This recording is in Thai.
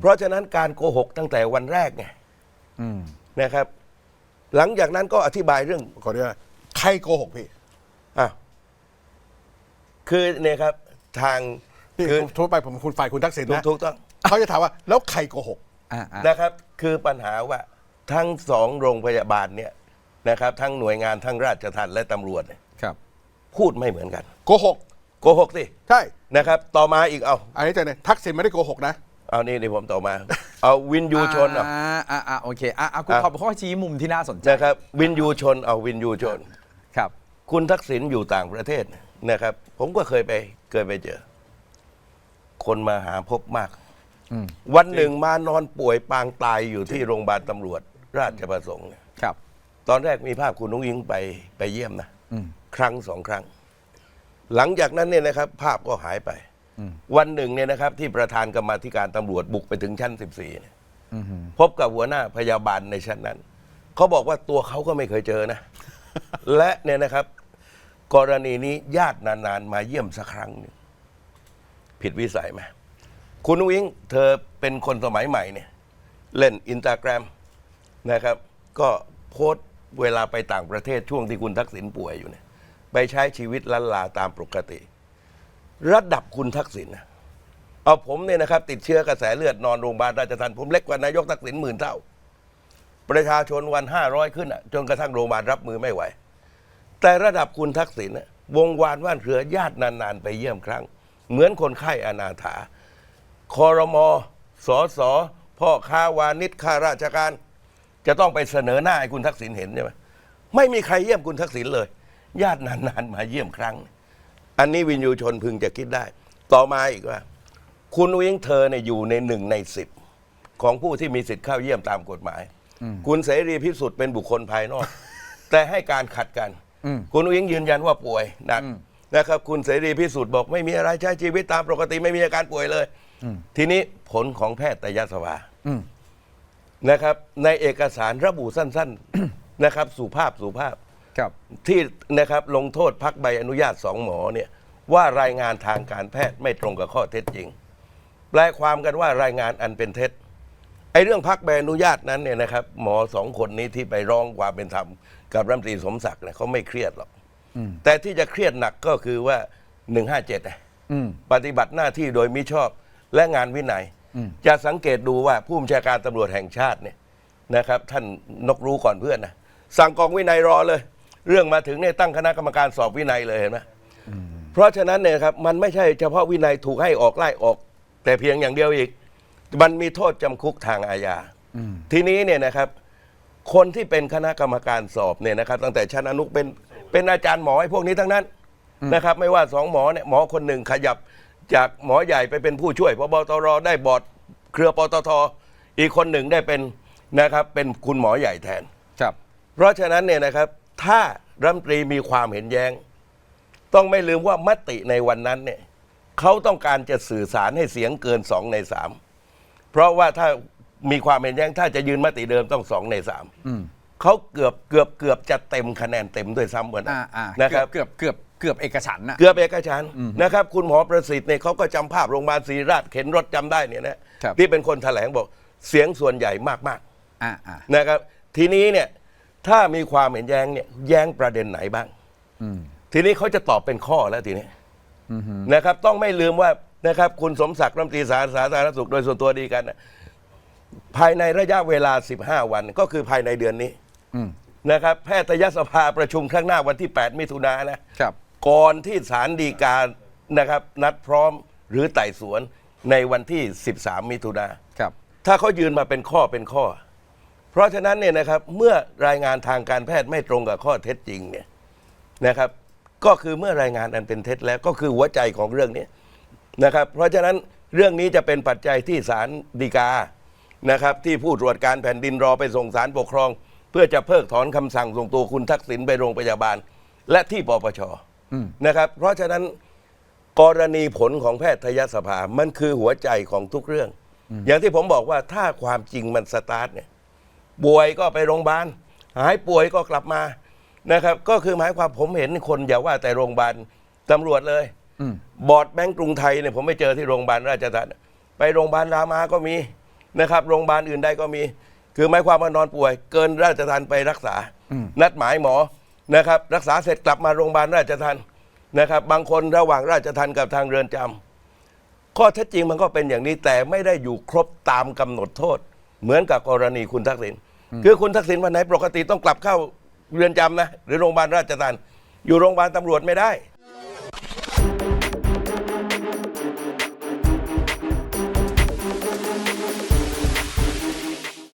เพราะฉะนั้นการโกหกตั้งแต่วันแรกไงอืมนะครับ หลังจากนั้นก็อธิบายเรื่องขออนุญาตใครโกหกพี่อะคือเนี่ยครับ ทางพี่คือผมโทษไปผมคุณฝ่ายคุณทักษิณถูกนะถูกต้อง เขาจะถามว่าแล้วใครโกหก อ่าอ่านะครับ คือปัญหาว่าทั้งสองโรงพยาบาลเนี่ยนะครับ ทั้งหน่วยงานทั้งราชทัณฑ์และตำรวจเนี่ยครับ พูดไม่เหมือนกัน โกหก โกหกสิใช่ นะครับ ต่อมาอีกเอา อันนี้ใจเนี่ยทักษิณไม่ได้โกหกนะ เอานี่นี่ผมต่อมา เอาวินยูชนเอาอ่าอ่าอ่าโอเคอ่าอ่าคุณอะ ขอบข้อชี้มุมที่น่าสนใจนะครับ วินยูชนเอาวินยูชน ครับ คุณทักษิณอยู่ต่างประเทศนะครับ ผมก็เคยไปเคยไปเจอ คนมาหาพบมาก อืม วันหนึ่งมานอนป่วยปางตายอยู่ที่โรงพยาบาลตำรวจ ราชประสงค์เนี่ยครับ ตอนแรกมีภาพคุณนุ้งยิงไปไปเยี่ยมนะ อืม ครั้งสองครั้ง หลังจากนั้นเนี่ยนะครับ ภาพก็หายไปอืม วันหนึ่งเนี่ยนะครับที่ประธานกรรมาธิการตำรวจบุกไปถึงชั้น 14เนี่ยอืมพบกับหัวหน้าพยาบาลในชั้นนั้น เขาบอกว่าตัวเขาก็ไม่เคยเจอนะ และเนี่ยนะครับ กรณีนี้ญาตินานๆ มาเยี่ยมสักครั้งหนึ่งผิดวิสัยไหมคุณนุ้งอิงเธอเป็นคนสมัยใหม่เนี่ย เล่นอินสตาแกรมนะครับ ก็โพสต์เวลาไปต่างประเทศช่วงที่คุณทักษิณป่วยอยู่เนี่ย ไปใช้ชีวิตลันลาตามปกติ ระดับคุณทักษิณนะเอาผมเนี่ยนะครับ ติดเชื้อกระแสเลือดนอนโรงพยาบาลราชทันผมเล็กกว่านายกทักษิณหมื่นเท่า ประชาชนวันห้าร้อยขึ้นอะจนกระทั่งโรงพยาบาลรับมือไม่ไหว แต่ระดับคุณทักษิณน่ะวงวานว่านเครือญาตินานๆ ไปเยี่ยมครั้ง เหมือนคนไข้อนาถาคอรมอสอสอพ่อค้าวานิชข้าราชการ จะต้องไปเสนอหน้าให้คุณทักษิณเห็นใช่ไหมไม่มีใครเยี่ยมคุณทักษิณเลย ญาตินานๆมาเยี่ยมครั้ง อันนี้วินยูชนพึงจะคิดได้ ต่อมาอีกว่า คุณอุ้งเธอเนี่ยอยู่ในหนึ่งในสิบของผู้ที่มีสิทธิ์เข้าเยี่ยมตามกฎหมาย คุณเสรีพิสุทธิ์เป็นบุคคลภายนอก แต่ให้การขัดกันอืมคุณอุ้งยืนยันว่าป่วยหนักอืมนะครับ คุณเสรีพิสุทธิ์บอกไม่มีอะไรใช้ชีวิตตามปกติไม่มีอาการป่วยเลย ทีนี้ผลของแพทยสภาอืมนะครับ ในเอกสารระบุสั้น ๆนะครับ สุภาพสุภาพ ครับที่นะครับลงโทษพักใบอนุญาตสองหมอเนี่ยว่ารายงานทางการแพทย์ไม่ตรงกับข้อเท็จจริง แปลความกันว่ารายงานอันเป็นเท็จไอ้เรื่องพักใบอนุญาตนั้นเนี่ยนะครับหมอสองคนนี้ที่ไปร้องความเป็นธรรมกับรัฐมนตรีสมศักดิ์เนี่ยเขาไม่เครียดหรอกอืมแต่ที่จะเครียดหนักก็คือว่า157น่ะอืมปฏิบัติหน้าที่โดยมิชอบและงานวินัยอืมจะสังเกตดูว่าผู้บัญชาการตำรวจแห่งชาติเนี่ยนะครับ ท่านนกรู้ก่อนเพื่อนนะสั่งกองวินัยรอเลย เรื่องมาถึงเนี่ยตั้งคณะกรรมการสอบวินัยเลยเห็นไหมเพราะฉะนั้นเนี่ยครับมันไม่ใช่เฉพาะวินัยถูกให้ออกไล่ออก แต่เพียงอย่างเดียวอีก มันมีโทษจำคุกทางอาญาอืมทีนี้เนี่ยนะครับ คนที่เป็นคณะกรรมการสอบเนี่ยนะครับ ตั้งแต่ชั้นอนุเป็นเป็นอาจารย์หมอไอ้พวกนี้ทั้งนั้นนะครับ ไม่ว่าสองหมอเนี่ยหมอคนหนึ่งขยับจากหมอใหญ่ไปเป็นผู้ช่วยพบตรได้บอร์ดเครือปตทอีกคนหนึ่งได้เป็นนะครับ เป็นคุณหมอใหญ่แทนครับ เพราะฉะนั้นเนี่ยนะครับ ถ้ารัฐมนตรีมีความเห็นแย้ง ต้องไม่ลืมว่ามติในวันนั้นเนี่ยเขาต้องการจะสื่อสารให้เสียงเกินสองในสามเพราะว่าถ้ามีความเห็นแย้ง ถ้าจะยืนมติเดิมต้องสองในสามอืมเขาเกือบเกือบเกือบจะเต็มคะแนนเต็มด้วยซ้ำเหมือนอ่าอ่านะครับ เกือบเกือบเกือบเอกฉันท์น่ะ เกือบเอกฉันท์นะครับ คุณหมอประสิทธิ์เนี่ยเขาก็จำภาพโรงพยาบาลศรีราชเข็นรถจำได้เนี่ยนะครับ ที่เป็นคนแถลงบอกเสียงส่วนใหญ่มากอ่าอ่า ๆนะครับ ทีนี้เนี่ย ถ้ามีความเห็นแย้งเนี่ยแย้งประเด็นไหนบ้างอืมทีนี้เขาจะตอบเป็นข้อแล้วทีนี้อืมนะครับ ต้องไม่ลืมว่านะครับ คุณสมศักดิ์รัฐมนตรีสาสาธารณสุขโดยส่วนตัวดีกันน่ะภายในระยะเวลา 15 วันก็คือภายในเดือนนี้อืมนะครับ แพทยสภาประชุมครั้งหน้าวันที่ 8 มิถุนายนนะครับ ก่อนที่ศาลฎีกานะครับ นัดพร้อมหรือไต่สวนในวันที่ 13 มิถุนาครับ ถ้าเขายืนมาเป็นข้อเป็นข้อ เพราะฉะนั้นเนี่ยนะครับเมื่อรายงานทางการแพทย์ไม่ตรงกับข้อเท็จจริงเนี่ยนะครับก็คือเมื่อรายงานอันเป็นเท็จแล้วก็คือหัวใจของเรื่องนี้นะครับเพราะฉะนั้นเรื่องนี้จะเป็นปัจจัยที่ศาลฎีกานะครับที่ผู้ตรวจการแผ่นดินรอไปส่งศาลปกครอง เพื่อจะเพิกถอนคำสั่งส่งตัวคุณทักษิณไปโรงพยาบาล และที่ปปชอืมนะครับ เพราะฉะนั้นกรณีผลของแพทยสภามันคือหัวใจของทุกเรื่อง อย่างที่ผมบอกว่าถ้าความจริงมันสตาร์ทเนี่ย ป่วยก็ไปโรงพยาบาลหายป่วยก็กลับมานะครับ ก็คือหมายความผมเห็นคนอย่าว่าแต่โรงพยาบาลตำรวจเลยอืมบอร์ดแบงก์กรุงไทยเนี่ยผมไม่เจอที่โรงพยาบาลราชทัณฑ์ไปโรงพยาบาลรามาก็มีนะครับโรงพยาบาลอื่นใดก็มี คือหมายความว่านอนป่วย เกินราชทันไปรักษา นัดหมายหมอนะครับ รักษาเสร็จกลับมาโรงพยาบาลราชทันนะครับ บางคนระหว่างราชทันกับทางเรือนจำข้อเท็จจริงมันก็เป็นอย่างนี้แต่ไม่ได้อยู่ครบตามกำหนดโทษ เหมือนกับกรณีคุณทักษิณ คือคุณทักษิณวันไหนปกติต้องกลับเข้าเรือนจำนะหรือโรงพยาบาลราชทันอยู่โรงพยาบาลตำรวจไม่ได้